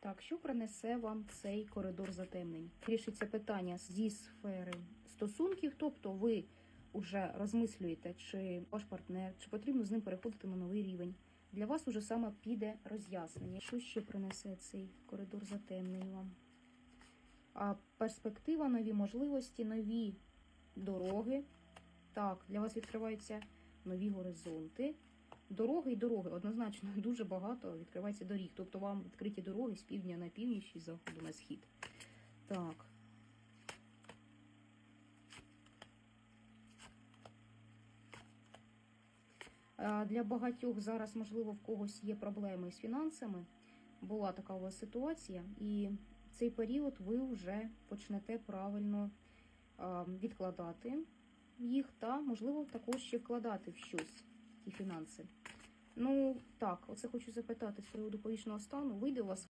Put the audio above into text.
Так, що принесе вам цей коридор затемнень? Рішиться питання зі сфери стосунків, тобто ви вже розмислюєте, чи ваш партнер, чи потрібно з ним переходити на новий рівень. Для вас уже саме піде роз'яснення. Що ще принесе цей коридор затемнень вам? А перспектива, нові можливості, нові дороги. Так, для вас відкриваються нові горизонти. Дороги і дороги. Однозначно дуже багато відкривається доріг. Тобто вам відкриті дороги з півдня на північ і з заходу на схід. Так. Е, Для багатьох зараз, можливо, в когось є проблеми з фінансами. Була така у вас ситуація, і цей період ви вже почнете правильно е, відкладати їх та, можливо, також ще вкладати в щось фінанси. Ну так, оце хочу запитати з приводу повічного стану. Вийде у вас